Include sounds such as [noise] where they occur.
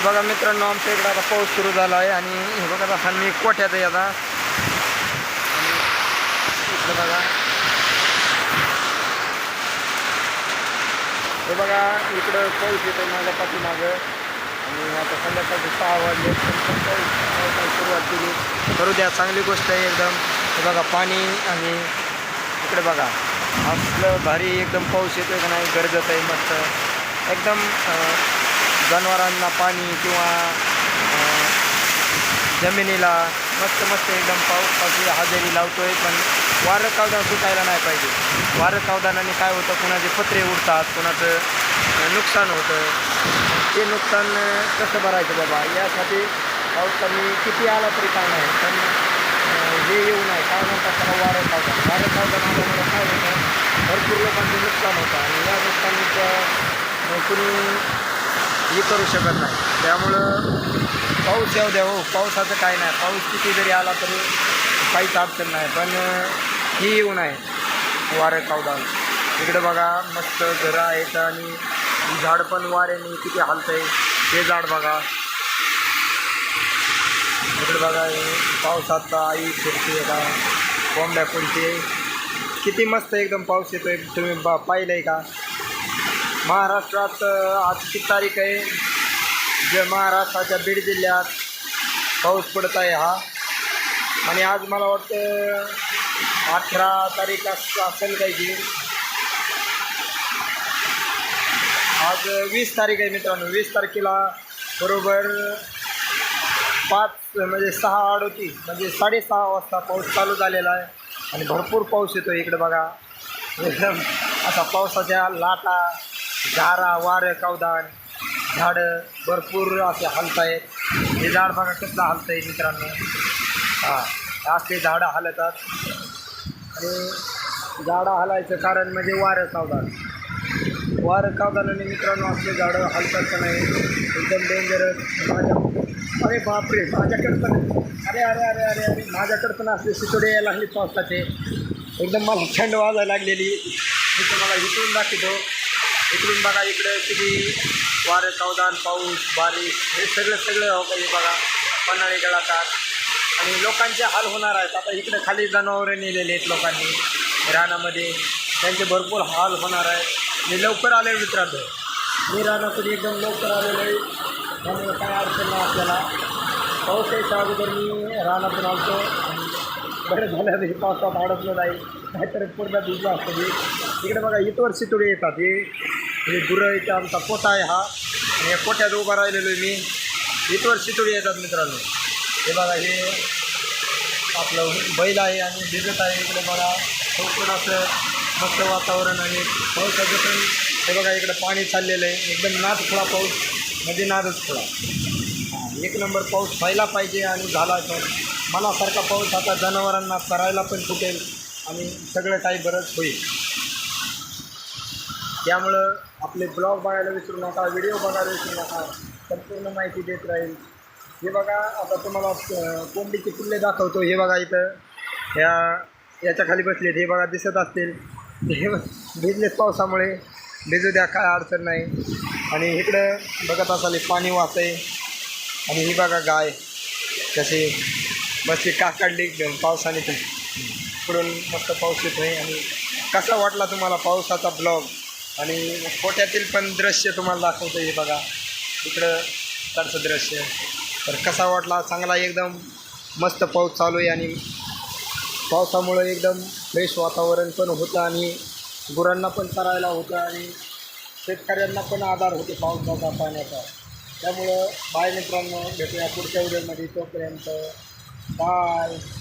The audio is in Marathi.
हे बघा मित्रांनो आमच्या इकडं आता पाऊस सुरू झाला आहे आणि हे बघा आता हा मी कोठ्यात आहे आता. आणि इकडं बघा. हे बघा इकडं पाऊस येतो माझ्या पाठीमागं. आणि आता संध्याकाळचे सहा वाजले. पण पाऊस सुरुवात केली करू द्या चांगली गोष्ट आहे एकदम. हे बघा पाणी आणि इकडे बघा. असलं भारी एकदम पाऊस येतोय का नाही गरजत आहे मस्त. एकदम जनावरांना पाणी किंवा जमिनीला मस्त मस्त एकदम पावसाची हजेरी लावतोय पण वारं कावदान सुटायला नाही पाहिजे. वारं कावदानाने काय होतं कुणाचे पत्रे उडतात कुणाचं नुकसान होतं. ते नुकसान कसं भरायचं बाबा? यासाठी पाऊस कमी किती आला तरी काय नाही. पण हे येऊ नये. काय म्हणतात त्याला? वारं कावदान. वारं कावदान आल्यामुळे काय होतं? भरपूर लोकांचं नुकसान होतं. आणि या नुकसानीचं कुणी हे करू शकत नाही. त्यामुळं पाऊस येऊ द्या हो. पावसाचं काय नाही. पाऊस किती जरी आला तरी काहीच अडचण नाही. पण ही येऊ नये. वारं कावदान इकडं बघा मस्त घरं आहेत आणि झाड पण वाऱ्याने किती हालतंय. ते झाड बघा. इकडे बघा पावसात आई फिरते का? कोंबड्या फुलते किती मस्त एकदम पाऊस येतोय. तुम्ही बा पाहिलं का? महाराष्ट्रात आजची तारीख आहे? जे महाराष्ट्राच्या बीड जिल्ह्यात पाऊस पडत आहे हा. आणि आज मला वाटतं अठरा तारीख अस- असेल काही आज वीस तारीख आहे मित्रांनो. वीस तारखेला बरोबर पाच म्हणजे सहा अडोतीस म्हणजे साडेसहा वाजता पाऊस चालू झालेला आहे. आणि भरपूर पाऊस येतो इकडे बघा. एकदम [laughs] असा पावसाच्या लाटा गारा वारं कावदान झाडं भरपूर असे हलत आहेत हे झाड बघा कसलं हलतं आहे मित्रांनो. हां असे झाडं हलतात. आणि झाडं हलायचं कारण म्हणजे वारं कावदान. वारं कावदानाने मित्रांनो असले झाडं हलतात का नाही एकदम डेंजरस माझ्या अरे बापरे माझ्याकडे पण अरे अरे अरे अरे अरे माझ्याकडे पण असले शितोडे यायला लागले पावसाचे. एकदम मला थंड वाजायला लागलेली. मी तुम्हाला विचून दाखवतो. इकडून बघा इकडे किती वारं सावधान पाऊस बारीक हे सगळं सगळं हो काही बघा. पन्हाळी गळातात आणि लोकांचे हाल होणार आहेत. आता इकडे खाली जनावरे नेलेले आहेत लोकांनी रानामध्ये. त्यांचे भरपूर हाल होणार आहेत. मी लवकर आले मित्रांनो. मी रानाकडे एकदम लवकर आलेलो आहे. त्यामुळे काय अडचण नाही आपल्याला. पाऊस यायच्या अगोदर मी रानातून आलतो. आणि बरं झालं हे पावसात अडकलं नाही. नाहीतर पूर्ण भिजलं असतं. मी इकडे बघा इथवर शितोडे येतात. हे हे गुरं इथं आमचा पोटा आहे हा. आणि या पोट्यात उभा राहिलेलो आहे मी. इथवर शितोडी येतात मित्रांनो. हे बघा हे आपलं बैल आहे आणि भिजत आहे इकडे बघा. चौकट असं मस्त वातावरण आणि पावसाचं पण हे बघा इकडं पाणी चाललेलं आहे. एकदम नाद खुळा पाऊस म्हणजे नादच खुळा हां एक नंबर पाऊस व्हायला पाहिजे आणि झाला तर मनासारखा पाऊस आता जनावरांना करायला पण फुटेल आणि सगळं काही बरंच होईल. त्यामुळं आपले ब्लॉग बघायला विसरू नका व्हिडिओ बघायला विसरू नका. संपूर्ण माहिती देत राहील. हे बघा आता तुम्हाला कोंबडीचे पिल्ले दाखवतो. हे बघा इथं. ह्या याच्या खाली बसलेत. हे बघा दिसत असतील. हे भिजलेत पावसामुळे. भिजू द्या काय अडचण नाही. आणि इकडं बघत असाल पाणी वाहत आहे आणि ही बघा गाय. कशी बसली का काढली पावसाने. तर इकडून मस्त पाऊस येतो आहे आणि कसा वाटला तुम्हाला पावसाचा ब्लॉग? आणि फोट्यातील पण दृश्य तुम्हाला दाखवतं हे बघा. इकडं कडचं दृश्य. तर कसा वाटला? चांगला एकदम मस्त पाऊस चालू आहे आणि पावसामुळं एकदम फ्रेश वातावरण पण होतं आणि गुरांना पण चरायला होतं आणि शेतकऱ्यांना पण आधार होते पावसाचा पाण्याचा. त्यामुळं बाय मित्रांनो भेटूया पुढच्या व्हिडिओमध्ये. तोपर्यंत बाय.